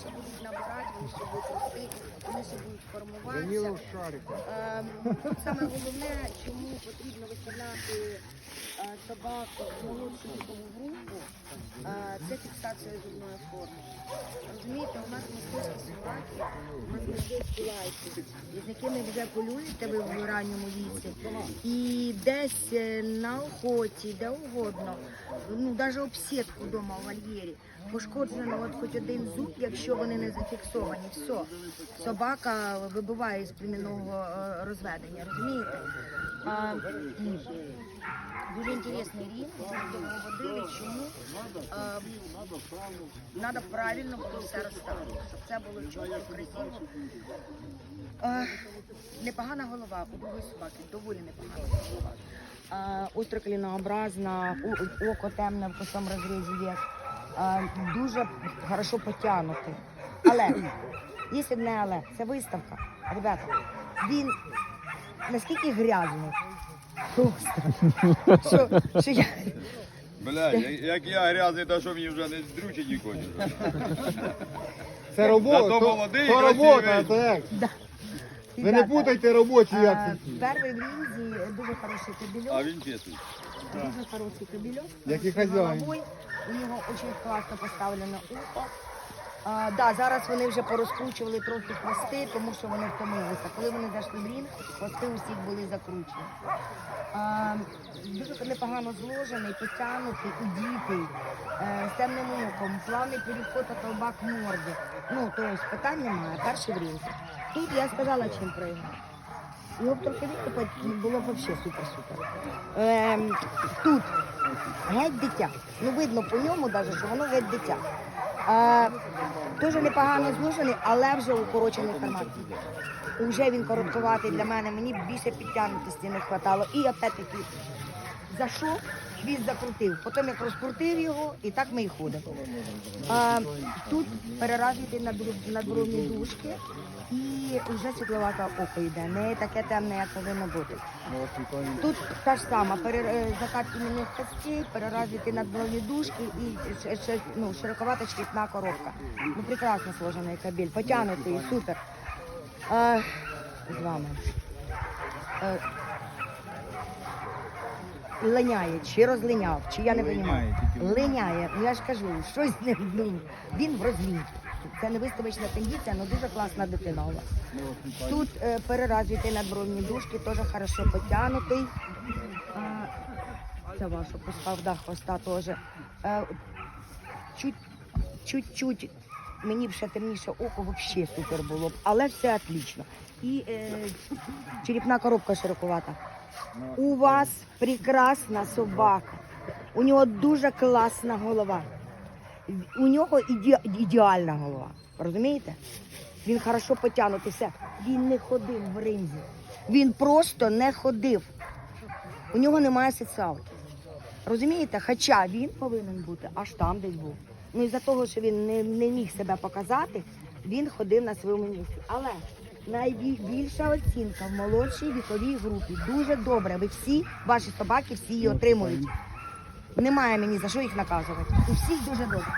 ще будуть набирати, вони ще будуть рости, вони ще будуть формуватися. Ем, саме головне, чому потрібно виставляти е, собаку в молодшу вікову групу, е, це фіксація зубної форми. Розумієте, у нас мисливські собаки, у нас мисливські лайки, з якими вже полюєте ви в ранньому віці. І десь е, на охоті, де угодно, ну навіть об сітку вдома в вольєрі, пошкоджено от хоч один зуб, якщо вони не зафіксовані, все. Собака вибиває з племінного е, розведення, розумієте? А, дуже інтересний дуже довго. Чому? Треба правильно було все розставити, щоб це було чітко, красиво. Е, непогана голова у другої собаки, доволі непогана голова. Е, остроколінообразна, око темне в косому розрізі є. Е, дуже хорошо потягнутий. Але, є одне але, це виставка. Ребята, він наскільки грязний. Просто. Що, що я, Бля, як- я грязний, то що мені вже не здрючить ніколи. Це робота. Зато молодий, То робота, це. Да. Ви не путайте робочі як це. Перший в лінзі дуже хороший А він п'ятий. Дуже хороший кобільок. Як і хазяїн. У нього дуже класно поставлено ухо. А, да, зараз вони вже порозкручували трохи хвости, тому що вони втомилися. Коли вони зайшли в рінг, хвости у всіх були закручені. А, дуже непогано зложений, потягнутий, удітий, е, з темним оком, плавний переход та колбак морди. Ну, тобто питань немає, перший в рінзі. Тут я сказала, чим проіграв. Його трохи викопати було взагалі супер-супер. Ем, тут геть дитя. Ну видно по ньому навіть, що воно геть дитя. Е, дуже непогано зложений, але вже укорочений формат. Уже він коротковатий для мене, мені більше підтягнутості не вистачало. І опять-таки зайшов, хвіст закрутив. Потім як розкрутив його, і так ми і ходимо. А, тут переразвити надбровні дужки і вже світловате око йде, не таке темне, як повинно бути. Тут та ж сама, пере, е, закатки мінних костей, переразвити надбровні дужки і ну, широковата шкітна коробка. Ну, прекрасно сложений кабель, потягнутий, супер. А, з вами. Линяє, чи розлиняв, чи я не розумію. Линяє. Ну я ж кажу, щось з ним ну, він в розмінці. Це не виставочна кондиція, але дуже класна дитина у вас. Тут е, переразвитий надбровні дужки, теж хорошо потягнутий. А, це ваша постав, да, хвоста теж. Е, чуть, чуть-чуть, мені б ще темніше око взагалі супер було б, але все отлично. І е, черепна коробка широковата. У вас прекрасна собака. У нього дуже класна голова. У нього іде, ідеальна голова. Розумієте? Він хорошо потягнутий, все. Він не ходив в ринзі. Він просто не ходив. У нього немає соціалки. Розумієте? Хоча він повинен бути аж там десь був. Ну із-за того, що він не, не міг себе показати, він ходив на своєму місці. Але найбільша оцінка в молодшій віковій групі. Дуже добре. Ви всі, ваші собаки, всі її отримують. Немає мені за що їх наказувати. У всіх дуже добре.